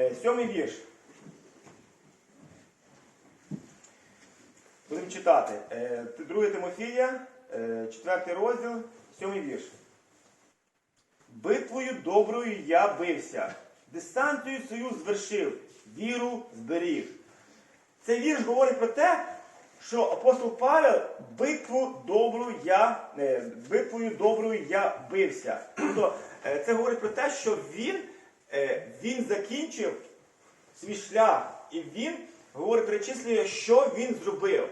Е, Сьомий вірш. Будемо читати. Е, 2 Тимофія, е, 4 розділ, 7 вірш. Битвою доброю я бився, дистанцію свою звершив, віру зберіг. Цей вірш говорить про те, що апостол Павел битву добру я, е, битвою доброю я бився. Тобто е, це говорить про те, що він, е, він закінчив свій шлях, і він говорить, перечислює, що він зробив.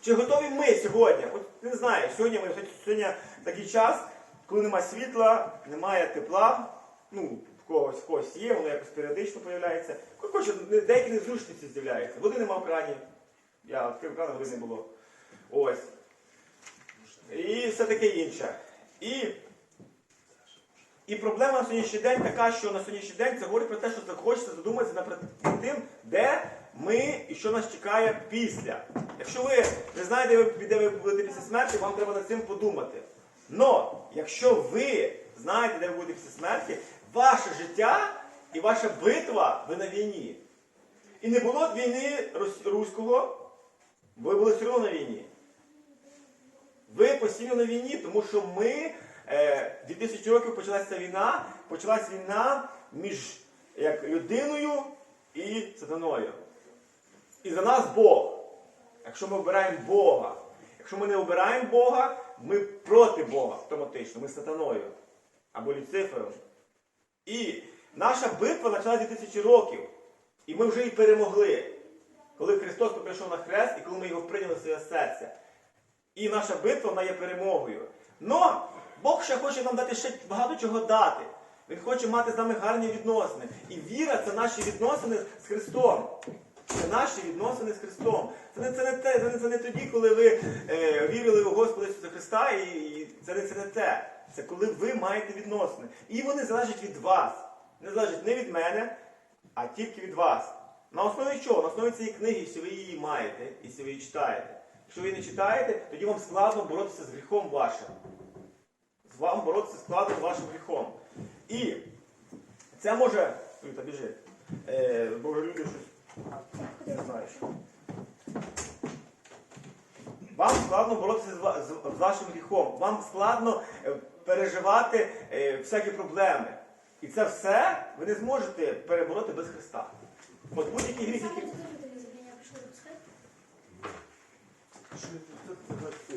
Чи готові ми сьогодні? От не знаю, сьогодні сьогодні такий час, коли немає світла, немає тепла. Ну, в когось, в когось є, воно якось періодично з'являється. Хоче, деякі незручності з'являються. Води нема в крані. Я відкрив кран, води не було. Ось. І все таке інше. І, і проблема на сьогоднішній день така, що на сьогоднішній день це говорить про те, що хочеться задуматися над тим, де ми і що нас чекає після. Якщо ви не знаєте, де ви- будете після смерті, вам треба над цим подумати. Но якщо ви знаєте, де ви будете після смерті, ваше життя і ваша битва, ви на війні. І не було війни руського, ви були все одно на війні. Ви постійно на війні, тому що ми е, 2000 років почалася війна, почалася війна між як людиною і сатаною. І за нас Бог. Якщо ми обираємо Бога, якщо ми не обираємо Бога, ми проти Бога автоматично, ми сатаною або Люцифером. І наша битва почалася 2000 років. І ми вже її перемогли. Коли Христос прийшов на хрест і коли ми його прийняли в своє серце. І наша битва вона є перемогою. Но Бог ще хоче нам дати ще багато чого дати. Він хоче мати з нами гарні відносини. І віра це наші відносини з Христом. Це наші відносини з Христом. Це не, це не, те, це не, це не тоді, коли ви е, вірили в Господа Ісуса Христа, і, і це, не, це не те. Це коли ви маєте відносини. І вони залежать від вас. Не залежать не від мене, а тільки від вас. На основі чого? На основі цієї книги, якщо ви її маєте, якщо ви її читаєте. Якщо ви її не читаєте, тоді вам складно боротися з гріхом вашим. Вам боротися складно з вашим гріхом. І це може. Люта, біжи. Е, бо люди щось. Не знаю що. Вам складно боротися з, ва- з, з вашим гріхом. Вам складно е, переживати е, всякі проблеми. І це все ви не зможете перебороти без Христа. От будь-який гріх, який. Самое тоже телевизор меня пришло запускать. Що це?